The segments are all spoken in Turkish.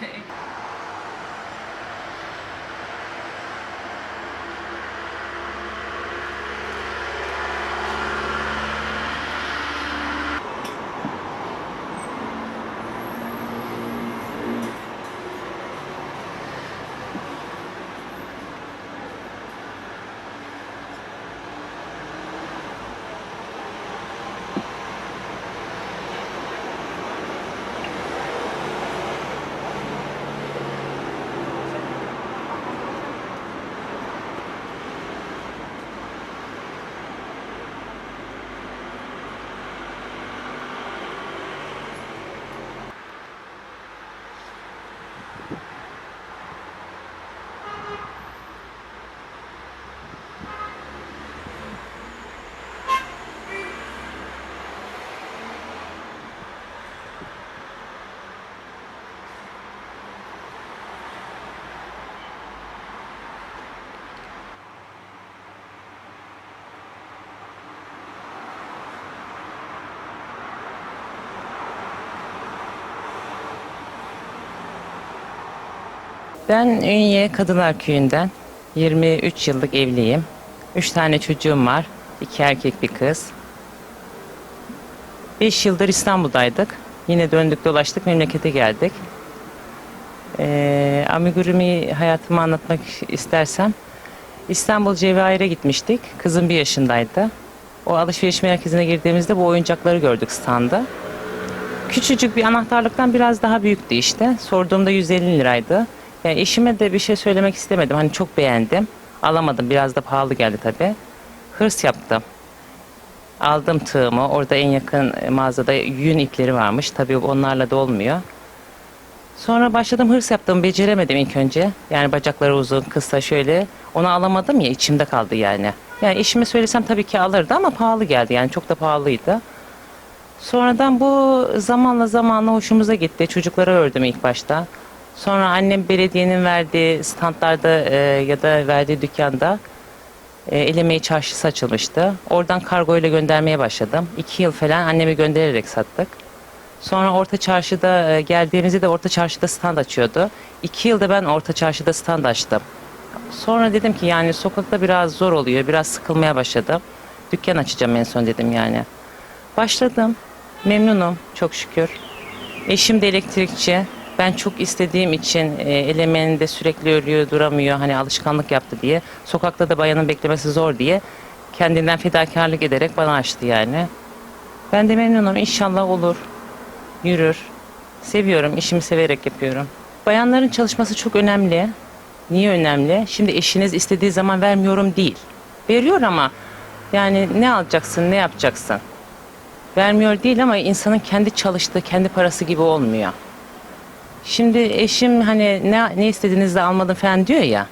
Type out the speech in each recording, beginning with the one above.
day. Ben Ünye Kadınlar Köyü'nden 23 yıllık evliyim. 3 tane çocuğum var. 2 erkek bir kız. 5 yıldır İstanbul'daydık. Yine döndük dolaştık memlekete geldik. Ee, amigurumi hayatımı anlatmak istersem İstanbul Cevahir'e gitmiştik. Kızım bir yaşındaydı. O alışveriş merkezine girdiğimizde bu oyuncakları gördük standa. Küçücük bir anahtarlıktan biraz daha büyüktü işte. Sorduğumda 150 liraydı. Yani eşime de bir şey söylemek istemedim. Hani çok beğendim. Alamadım. Biraz da pahalı geldi tabii. Hırs yaptım. Aldım tığımı. Orada en yakın mağazada yün ipleri varmış. Tabii onlarla da olmuyor. Sonra başladım hırs yaptım. Beceremedim ilk önce. Yani bacakları uzun, kısa şöyle. Onu alamadım ya içimde kaldı yani. Yani eşime söylesem tabii ki alırdı ama pahalı geldi. Yani çok da pahalıydı. Sonradan bu zamanla zamanla hoşumuza gitti. Çocuklara ördüm ilk başta. Sonra annem belediyenin verdiği standlarda e, ya da verdiği dükkanda e, el emeği çarşısı açılmıştı. Oradan kargo ile göndermeye başladım. İki yıl falan annemi göndererek sattık. Sonra Orta Çarşı'da e, geldiğimizde de Orta Çarşı'da stand açıyordu. İki yılda ben Orta Çarşı'da stand açtım. Sonra dedim ki yani sokakta biraz zor oluyor. Biraz sıkılmaya başladım. Dükkan açacağım en son dedim yani. Başladım. Memnunum çok şükür. Eşim de elektrikçi. Ben çok istediğim için e, el emeğinde sürekli örüyor, duramıyor. Hani alışkanlık yaptı diye. Sokakta da bayanın beklemesi zor diye kendinden fedakarlık ederek bana açtı yani. Ben de memnunum. İnşallah olur. Yürür. Seviyorum. işimi severek yapıyorum. Bayanların çalışması çok önemli. Niye önemli? Şimdi eşiniz istediği zaman vermiyorum değil. Veriyor ama yani ne alacaksın, ne yapacaksın? Vermiyor değil ama insanın kendi çalıştığı, kendi parası gibi olmuyor. Şimdi eşim hani ne, ne istediğinizde almadım falan diyor ya.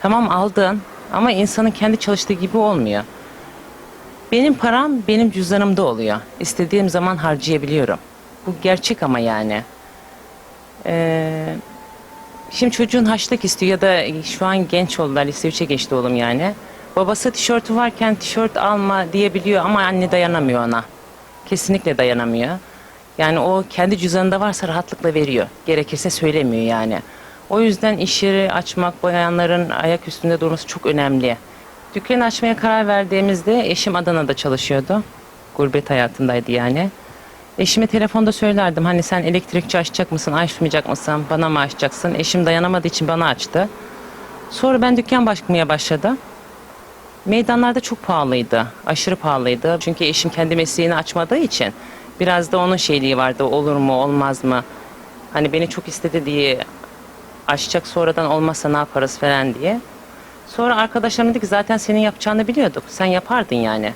Tamam aldın ama insanın kendi çalıştığı gibi olmuyor. Benim param benim cüzdanımda oluyor. İstediğim zaman harcayabiliyorum. Bu gerçek ama yani. Ee, şimdi çocuğun haçlık istiyor ya da şu an genç oldular. Lise 3'e geçti oğlum yani. Babası tişörtü varken tişört alma diyebiliyor ama anne dayanamıyor ona. Kesinlikle dayanamıyor. Yani o kendi cüzdanında varsa rahatlıkla veriyor. Gerekirse söylemiyor yani. O yüzden iş yeri açmak, bayanların ayak üstünde durması çok önemli. Dükkan açmaya karar verdiğimizde eşim Adana'da çalışıyordu. Gurbet hayatındaydı yani. Eşime telefonda söylerdim hani sen elektrikçi açacak mısın, açmayacak mısın, bana mı açacaksın? Eşim dayanamadığı için bana açtı. Sonra ben dükkan bakmaya başladım. Meydanlarda çok pahalıydı. Aşırı pahalıydı. Çünkü eşim kendi mesleğini açmadığı için biraz da onun şeyliği vardı. Olur mu, olmaz mı? Hani beni çok istedi diye açacak sonradan olmazsa ne yaparız falan diye. Sonra arkadaşlarım dedi ki zaten senin yapacağını biliyorduk. Sen yapardın yani.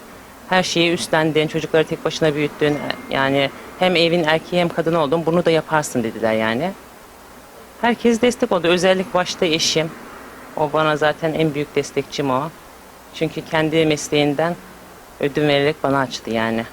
Her şeyi üstlendin, çocukları tek başına büyüttün. Yani hem evin erkeği hem kadını oldun. Bunu da yaparsın dediler yani. Herkes destek oldu. Özellikle başta eşim. O bana zaten en büyük destekçim o. Çünkü kendi mesleğinden ödün vererek bana açtı yani.